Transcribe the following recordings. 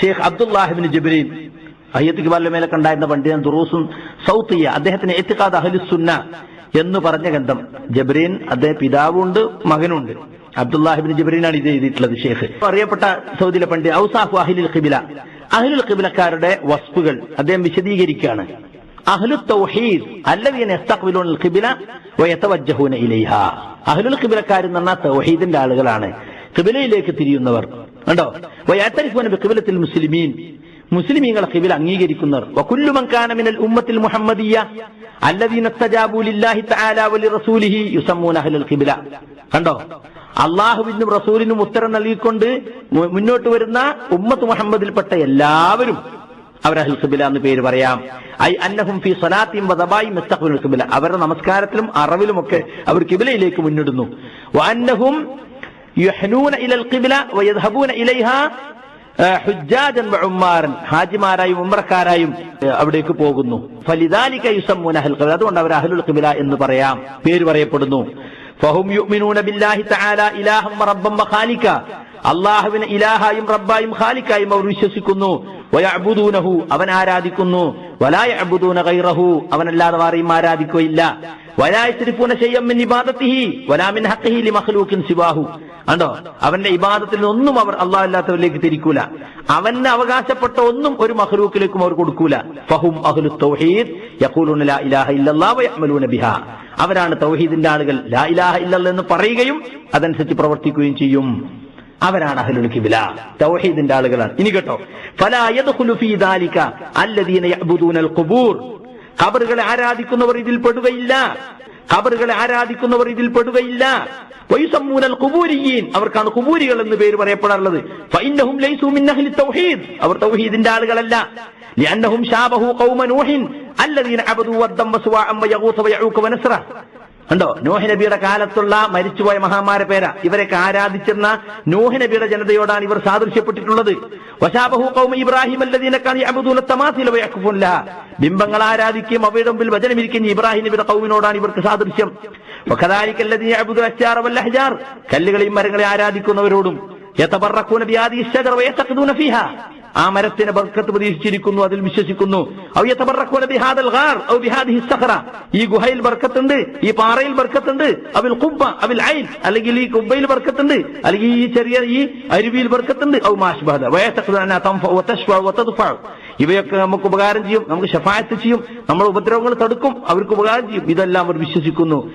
ഷെയ്ഖ് അബ്ദുല്ലാഹിബിൻ ജബരീൻ അയ്യത്തിക്ക് മേലൊക്കെ ഉണ്ടായിരുന്ന പണ്ഡിതൻ ദുറൂസും സൗത്തിയ അദ്ദേഹത്തിന് എത്തിക്കാദ് അഹലുസുന്ന എന്ന് പറഞ്ഞ ഗന്ധം ജബ്രീൻ അദ്ദേഹം പിതാവുണ്ട് മകനുണ്ട്. അബ്ദുല്ലാഹിബിൻ ജബ്രീനാണ് ഇത് എഴുതിയിട്ടുള്ളത് ഷെയ്ഖ്. അറിയപ്പെട്ട സൗദിയിലെ പണ്ഡിത ഔസാഫു അഹിലുൽ ഖിബില. അഹിലുൽ ഖിബിലക്കാരുടെ വസ്തുകൾ അദ്ദേഹം വിശദീകരിക്കുകയാണ്. അഹ്ലു തൗഹീദ് അല്ലദീന യസ്തഖ്ബിലൂന ഖിബില വയതവജ്ജഹൂന ഇലൈഹ. അഹ്ലുൽ ഖിബിലക്കാർ എന്ന് പറഞ്ഞാൽ തൗഹീദിന്റെ ആളുകളാണ്. ഖിബിലയിലേക്ക് തിരിയുന്നവർ കണ്ടോ? കിബിലത്തിൽ മുസ്ലിമീൻ. മുസ്ലിമീങ്ങളെ കിബിൽ അംഗീകരിക്കുന്നവർ. വകുല്ലു മൻ കാന മിനൽ ഉമ്മത്തിൽ മുഹമ്മദിയ ഖിബില. കണ്ടോ? അള്ളാഹുവിനും റസൂലിനും ഉത്തരം നൽകിക്കൊണ്ട് മുന്നോട്ട് വരുന്ന ഉമ്മത്ത് മുഹമ്മദിൽപ്പെട്ട എല്ലാവരും അവർ അഹ്ൽ ഖിബില എന്ന് പേര് പറയാം. ഐ അന്നഹും ഫി സലാത്തിയും വദബായി മുസ്തഖ്ബിലുൽ കിബില അവരുടെ നമസ്കാരത്തിലും അറവിലുമൊക്കെ അവർ കിബിലയിലേക്ക് മുന്നിടുന്നു. വഅന്നഹും യുഹ്നൂന ഇലൽ ഖിബ്ല വയദ്ഹബൂന ഇലൈഹ ഹുജ്ജാജൻ വഉമ്മാരൻ ഹാജിമാരായും ഉംറക്കാരായും ഏ, അവിടേക്ക് പോകുന്നു. ഫലിദാലിക യുസമ്മൂന അഹൽ ഖിബ്ല അതുകൊണ്ട് അവർ അഹലുൽ ഖിബ്ല എന്ന് പറയാം. പേര് പറയപ്പെടുന്നു. ഫഹും യുഅ്മിനൂന ബില്ലാഹി തആല ഇലാഹം റബ്ബം വഖാലിക. അള്ളാഹുവിനെ ഇലാഹായും റബ്ബായും ഖാലിക്കായും അവർ വിശ്വസിക്കുന്നു. വയഅബുദൂനഹു അവൻ ആരാധിക്കുന്നു. വലായ അബുദൂന കൈറഹു അവനല്ലാതെ വാറിയും ആരാധിക്കുകയില്ല. വലായത്തിരിപ്പൂന ചെയ്യം മിൻ ഇബാദത്തിഹി വലാമിൻ ഹഖിഹി ലി മഖ്ലൂഖിൻ സിവാഹു. കണ്ടോ? അവന്റെ ഇബാദത്തിൽ ഒന്നും അവർ അള്ളാഹല്ലാത്തവരിലേക്ക് തിരിക്കൂല. അവന് അവകാശപ്പെട്ട ഒന്നും ഒരു മഹ്ലൂക്കിലേക്കും അവർ കൊടുക്കൂല. ഫഹും അഹ്ലു തൗഹീദ് ലാ ഇലാഹ വയഅമലൂന ബിഹാ. അവരാണ് തൗഹീദിന്റെ ആളുകൾ. ലാ ഇലാഹ ഇല്ലല്ലാഹ് എന്ന് പറയുകയും അതനുസരിച്ച് പ്രവർത്തിക്കുകയും ചെയ്യും. അവരാണ് അഹ്ലുൽ കിബില തൗഹീദിന്റെ ആളുകളാണ് ഇനി കേട്ടോ ഫലാ യദ്ഖുലു ഫീ ദാലിക അല്ലദീന യഅബുദൂനൽ ഖുബൂർ ഖബറുകളെ ആരാധിക്കുന്നവർ ഇതിൽ പെടുകയില്ല ഖബറുകളെ ആരാധിക്കുന്നവർ ഇതിൽ പെടുകയില്ല വയുസമ്മൂനൽ ഖുബൂരിയീൻ അവർക്കാണ് ഖുബൂരികൾ എന്ന് പേര് പറയപ്പെടാറുള്ളത് ഫഇന്നഹും ലൈസു മിൻ അഹ്ലി തൗഹീദ് അവർ തൗഹീദിന്റെ ആളുകളല്ല لأنهم شابهوا قوم نوح الذين عبدوا ودا وسواعا ويغوث ويعوق ونسرا കണ്ടോ? നോഹി നബിയുടെ കാലത്തുള്ള മരിച്ചുപോയ മഹാമാര പേരാ. ഇവരൊക്കെ ആരാധിച്ചിരുന്ന നോഹി നബിയുടെ ജനതയോടാണ് ഇവർ സാദൃശ്യപ്പെട്ടിട്ടുള്ളത്. ഇബ്രാഹിം ബിംബങ്ങൾ ആരാധിക്കും അവയുടെ മുമ്പിൽ വചനമിരിക്കുന്ന ഇബ്രാഹിം നബിയുടെ കൗമിനോടാണ് ഇവർക്ക് സാദൃശ്യം. കല്ലുകളെയും മരങ്ങളെ ആരാധിക്കുന്നവരോടും. آمرتنا بركت بديشيري كنوا هذا المشيشي كنوا أو يتبركون بهذا الغار أو بهذه الصخرة يجوهيل بركتند يباريل بركتند أو القبة أو العين ألقي لي قبيل بركتند ألقي يشريه يي أيربيل بركتند أو ما أشبه هذا ويعتقد أنها تنفع وتشفى وتدفع ഇവയൊക്കെ നമുക്ക് ഉപകാരം ചെയ്യും നമുക്ക് ഷഫായത്ത് ചെയ്യും നമ്മൾ ഉപദ്രവങ്ങൾ തടുക്കും അവർക്ക് ഉപകാരം ചെയ്യും. ഇതെല്ലാം അവർ വിശ്വസിക്കുന്നു.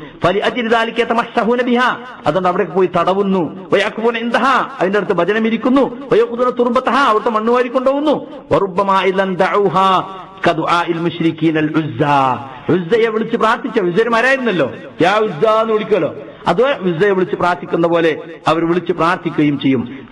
അതുകൊണ്ട് അവിടെ പോയി തടവുന്നു. അതിന്റെ അടുത്ത് ഭജനം ഇരിക്കുന്നു. തുറുമ്പത്തഹ അവിടുത്തെ മണ്ണുവാരി കൊണ്ടുപോകുന്നു ഉസ്സയെ വിളിച്ച് പ്രാർത്ഥിച്ച ഉസ്സരുമാരായിരുന്നല്ലോ യാ ഉസ്സ എന്ന് വിളിക്കുമല്ലോ. അത് ഉസ്സയെ വിളിച്ച് പ്രാർത്ഥിക്കുന്ന പോലെ അവർ വിളിച്ച് പ്രാർത്ഥിക്കുകയും ചെയ്യും.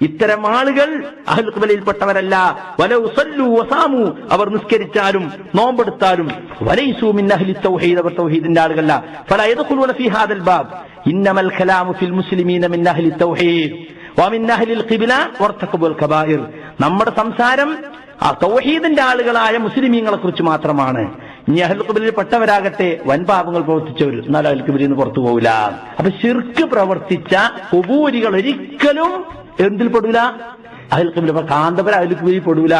ഇത്തരം ആളുകൾ അഹൽക്കുബലയിൽപ്പെട്ടവരല്ല വല ഉസല്ലു വസാമു. അവർ നിസ്കരിച്ചാലും നോമ്പെടുത്താലും വലൈസു മിൻ അഹ്ലി തൗഹീദ്. അവർ തൗഹീദിന്റെ ആളുകളല്ല. ഫല യദ്ഖുലൂന ഫീ ഹാദൽ ബാബ്. ഇന്നമൽ കലാമു ഫിൽ മുസ്ലിമീന മിൻ അഹ്ലി തൗഹീദ്. വമിൻ അഹ്ലിൽ ഖിബ്ല വർതഖബുൽ കബായിർ. നമ്മുടെ സംസാരം ആ തൗഹീദിന്റെ ആളുകളായ മുസ്ലിമീങ്ങളെ കുറിച്ച് മാത്രമാണ്. ഇനി അഹ്ൽ ഖിബലിൽ പെട്ടവരാകട്ടെ വൻ പാപങ്ങൾ പ്രവർത്തിച്ചവർ. എന്നാൽ അഹ്ൽ ഖിബലിൽ നിന്ന് പുറത്തു പോകില്ല അപ്പൊ ശിർക്ക് പ്രവർത്തിച്ച കുബൂരികൾ ഒരിക്കലും എന്തിൽ പെടൂല അതിൽ കാന്തപുര കാന്തപര അയൽ കിബിലിൽ പെടൂല